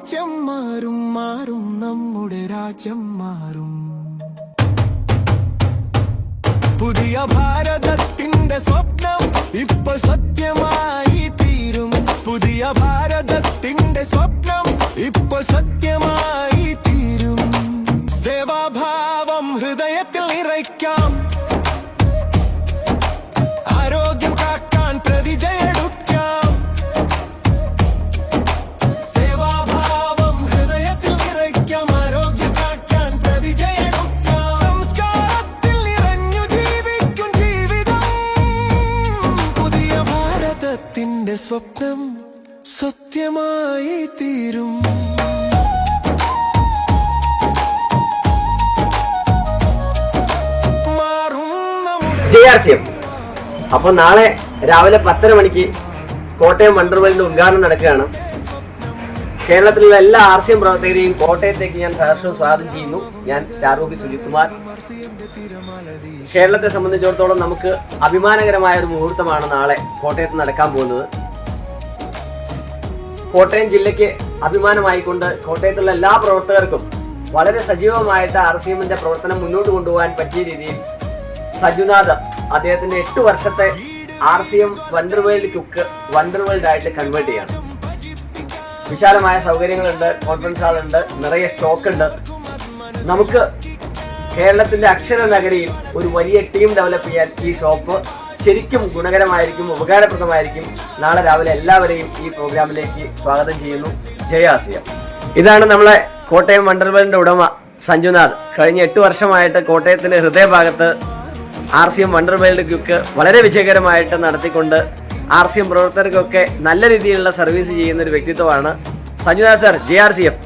രാജ്യം മാറും മാറും നമ്മുടെ രാജ്യം മാറും. പുതിയ ഭാരതത്തിന്റെ സ്വപ്നം ഇപ്പോൾ സത്യമായി തീരും. പുതിയ ഭാരതത്തിന്റെ സ്വപ്നം ഇപ്പോൾ സത്യമായി തീരും. സേവാഭാവം ഹൃദയത്തിൽ നിറയ്ക്കാം. ഭാരതത്തിന്റെ സ്വപ്നം സത്യമായി തീരും. അപ്പൊ നാളെ രാവിലെ പത്തര മണിക്ക് കോട്ടയം വണ്ടർവേൾഡിന്റെ ഉദ്ഘാടനം നടക്കുകയാണ്. കേരളത്തിലുള്ള എല്ലാ ആർ സി എം പ്രവർത്തകരെയും കോട്ടയത്തേക്ക് ഞാൻ സഹർഷം സ്വാഗതം ചെയ്യുന്നു. ഞാൻ സ്റ്റാർ ഓഫി സുജിത് കുമാർ കേരളത്തെ സംബന്ധിച്ചിടത്തോളം നമുക്ക് അഭിമാനകരമായ ഒരു മുഹൂർത്തമാണ് നാളെ കോട്ടയത്ത് നടക്കാൻ പോകുന്നത്. കോട്ടയം ജില്ലയ്ക്ക് അഭിമാനമായിക്കൊണ്ട് കോട്ടയത്തുള്ള എല്ലാ പ്രവർത്തകർക്കും വളരെ സജീവമായിട്ട് ആർ സി എമ്മിന്റെ പ്രവർത്തനം മുന്നോട്ട് കൊണ്ടുപോകാൻ പറ്റിയ രീതിയിൽ സജുനാഥ് അദ്ദേഹത്തിന്റെ എട്ട് വർഷത്തെ R C M wonder world cook wonder world ആയിട്ട് കൺവേർട്ട് ചെയ്യണം. വിശാലമായ സൗകര്യങ്ങളുണ്ട് കോൺഫറൻസ് ഹാൾ ഉണ്ട് നിറയെ സ്റ്റോക്ക് ഉണ്ട്. നമുക്ക് കേരളത്തിന്റെ അക്ഷര നഗരിയിൽ ഒരു വലിയ ടീം ഡെവലപ്പ് ചെയ്യാൻ ഈ ഷോപ്പ് ശരിക്കും ഗുണകരമായിരിക്കും ഉപകാരപ്രദമായിരിക്കും. നാളെ രാവിലെ എല്ലാവരെയും ഈ പ്രോഗ്രാമിലേക്ക് സ്വാഗതം ചെയ്യുന്നു. ജയാസിയ ഇതാണ് നമ്മളെ കോട്ടയം വണ്ടർവേളിന്റെ ഉടമ സഞ്ജുനാഥ്. കഴിഞ്ഞ എട്ട് വർഷമായിട്ട് കോട്ടയത്തിന്റെ ഹൃദയഭാഗത്ത് R C M wonder world cook വളരെ വിജയകരമായിട്ട് നടത്തിക്കൊണ്ട് ആർ സി എം പ്രവർത്തകർക്കൊക്കെ നല്ല രീതിയിലുള്ള സർവീസ് ചെയ്യുന്ന ഒരു വ്യക്തിത്വമാണ് Sanjunath sir. J R C M.